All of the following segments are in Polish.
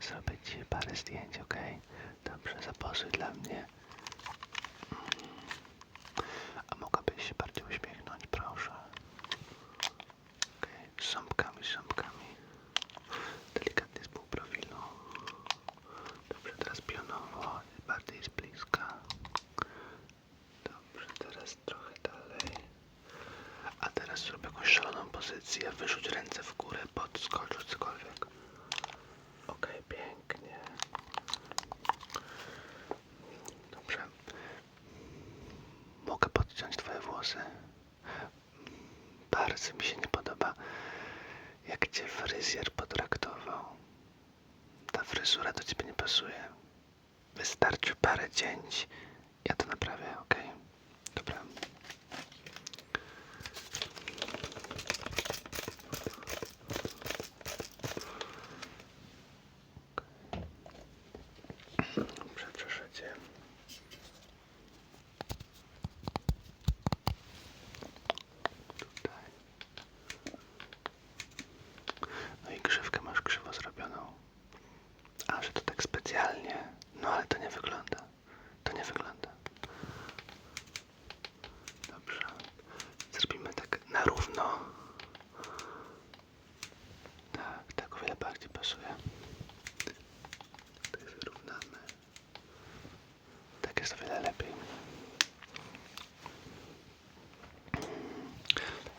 Zrobię ci parę zdjęć, ok? Dobrze, zapozuj dla mnie. A mogłabyś się bardziej uśmiechnąć, proszę. Okej, z ząbkami, ząbkami. Delikatnie z półprofilu. Dobrze, teraz pionowo, bardziej z bliska. Dobrze, teraz trochę dalej. A teraz zrób jakąś szaloną pozycję, wyrzuć ręce w górę, podskocz, cokolwiek. Okej, pięknie. Dobrze. Mogę podciąć twoje włosy. Bardzo mi się nie podoba, jak cię fryzjer potraktował. Ta fryzura do ciebie nie pasuje. Wystarczy parę cięć. Ja to naprawię, ok? Dobra. Dobrze, proszę cię. Tutaj. No i grzywkę masz krzywo zrobioną. A, że to tak specjalnie. No ale to nie wygląda. To nie wygląda. Dobrze. Zrobimy tak na równo. Tak, tak o wiele bardziej pasuje. Tak wyrównamy. Tak jest o wiele lepiej.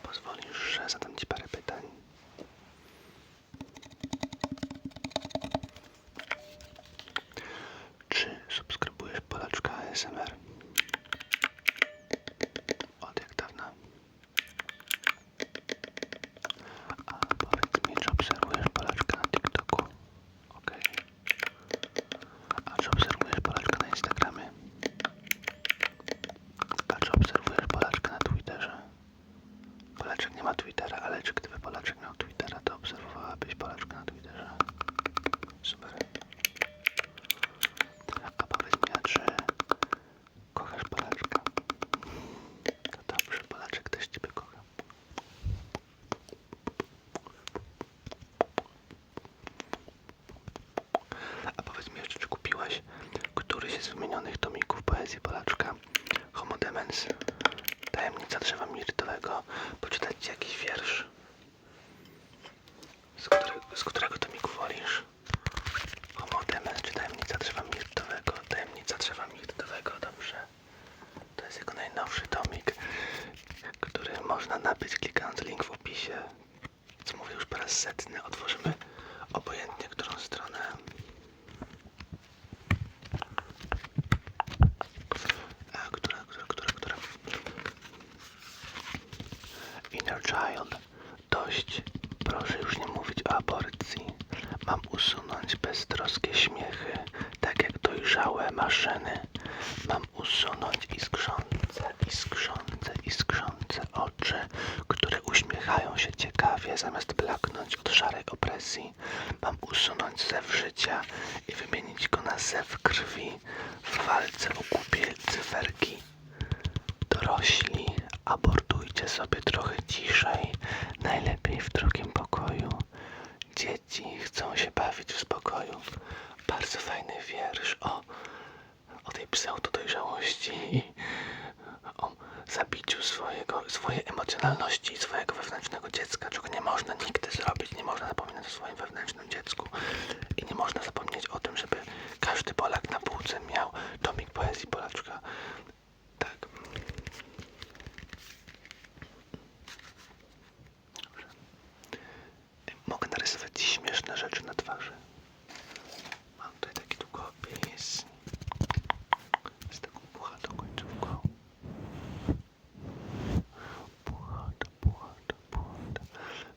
Pozwolisz, że zadam Ci parę pytań. Czy subskrybujesz Polaczka ASMR? Od jak dawna? A powiedz mi, czy obserwujesz Polaczka na TikToku? Okej. A czy obserwujesz Polaczka na Instagramie? A czy obserwujesz Polaczka na Twitterze? Polaczek nie ma Twittera, ale czy gdyby Polaczek miał Twittera, to obserwowałabyś Polaczka na Twitterze? Super. A powiedz mi, a czy kochasz Polaczka? To dobrze, Polaczek też Ciebie kocha. A powiedz mi jeszcze, czy kupiłaś któryś z wymienionych tomików poezji Polaczka? Homo Demens, Tajemnica drzewa mirtowego. Poczytać Ci jakiś wiersz? Z którego, z którego tomiku wolisz? Homo Demens czy Tajemnica drzewa mirtowego? Tajemnica drzewa mirtowego, dobrze. To jest jego najnowszy tomik, który można nabyć klikając link w opisie. Co mówię już po raz setny, otworzymy oczy, które uśmiechają się ciekawie, zamiast blaknąć od szarej opresji. Mam usunąć zew życia i wymienić go na zew krwi w walce o kupie cyferki. Dorośli, abortujcie sobie trochę ciszej, najlepiej w drugim pokoju. Dzieci chcą się bawić w spokoju. Bardzo fajny wiersz o, o tej pseudodojrzałości i zabiciu swojego, swojej emocjonalności swojego wewnętrznego dziecka, czego nie można nigdy zrobić. Nie można zapominać o swoim wewnętrznym dziecku i nie można zapomnieć o tym, żeby każdy Polak na półce miał tomik poezji Polaczka. Tak. Dobrze. Mogę narysować śmieszne rzeczy na twarzy. Mam tutaj taki długopis z taką puchatą końcówką. Puchata, puchata, puchata.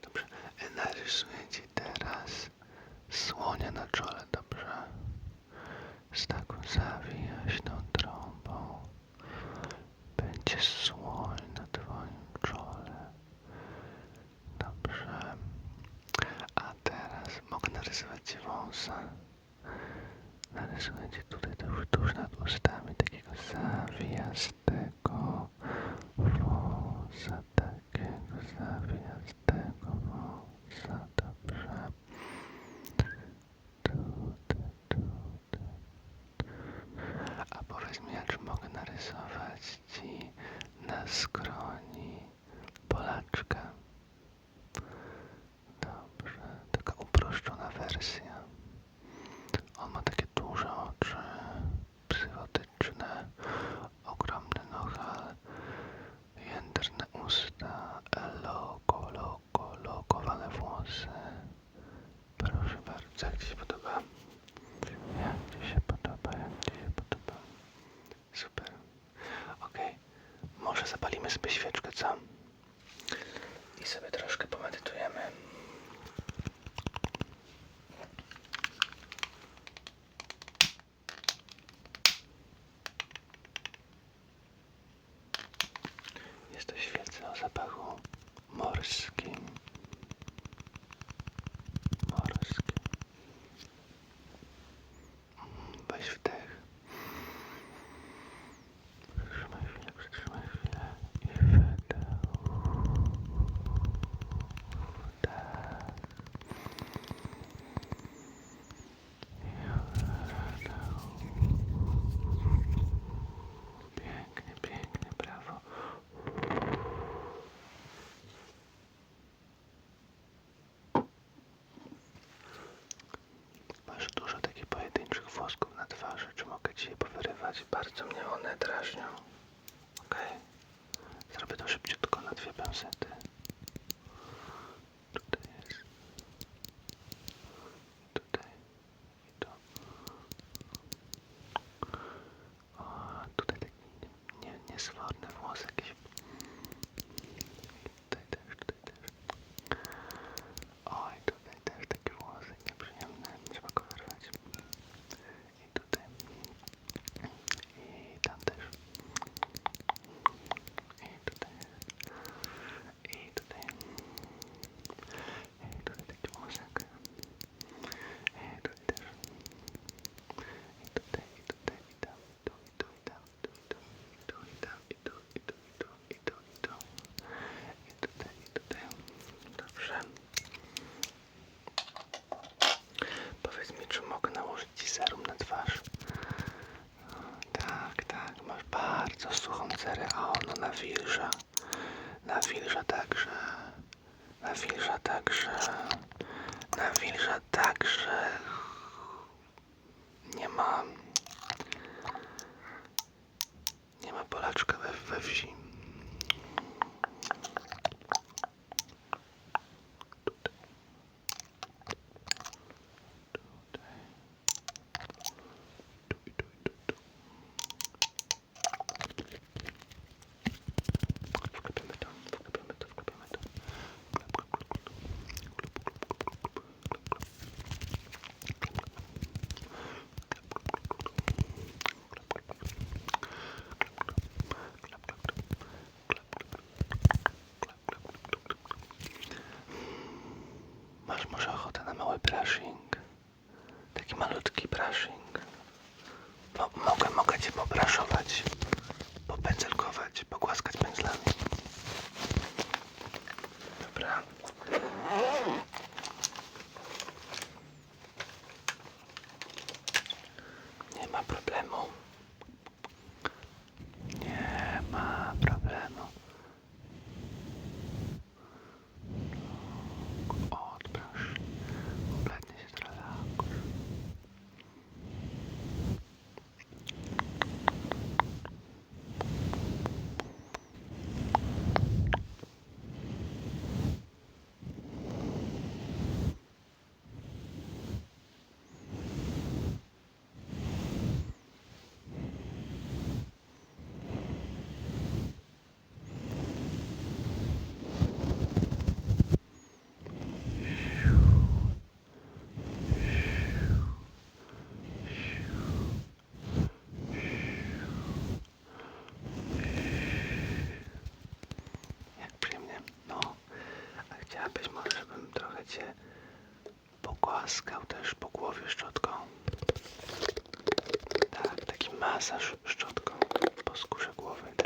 Dobrze, e, narysuję Ci teraz słonia na czole, dobrze? Z taką zawijaśną trąbą. Będzie słoń na Twoim czole. Dobrze. A teraz mogę narysować Ci wąsa. Narysuję Ci tutaj tuż, nad ustami takiego zawijastego one. Ok. Zrobię to szybciutko na dwie pęsety. Tutaj jest. Tutaj. I tu. O, tutaj taki nie, nie, nie lasery, a ono nawilża. Nawilża także. Nawilża także. Nawilża także. Nie ma. Nie ma Polaczka we, we wsi. lekki brushing. Mogę, mogę Cię popraszować, popędzelkować, pogłaskać pędzlami. cię pogłaskał też po głowie szczotką. Tak, taki masaż szczotką po skórze głowy.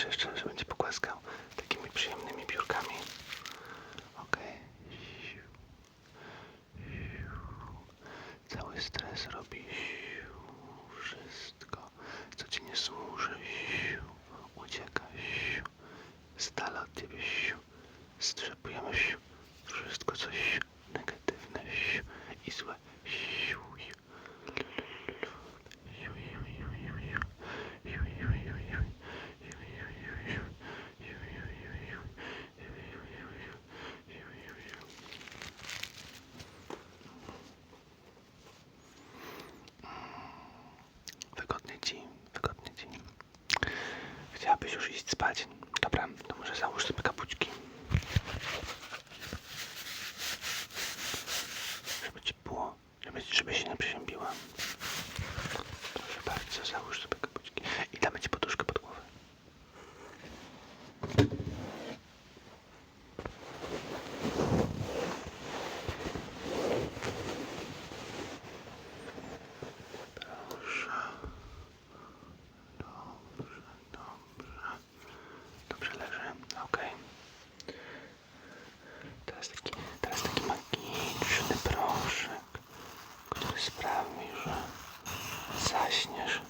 coś jeszcze że będzie pogłaskał takimi przyjemnymi piórkami. Ok. Cały stres robi wszystko, co ci nie służy. Ucieka. stala od ciebie. Strzepujemy wszystko, coś negatywne i złe. Chciałabyś już iść spać. Dobra, to może załóż sobie kapućki. Żeby ci było, żeby, żeby się nie przeziębiła. Proszę bardzo, załóż sobie kapućki. I damy ci poduszkę pod głowę. Proszę. Dobrze, dobrze. Dobrze leży, okej. Teraz taki, teraz taki magiczny proszek, który sprawi, że zaśniesz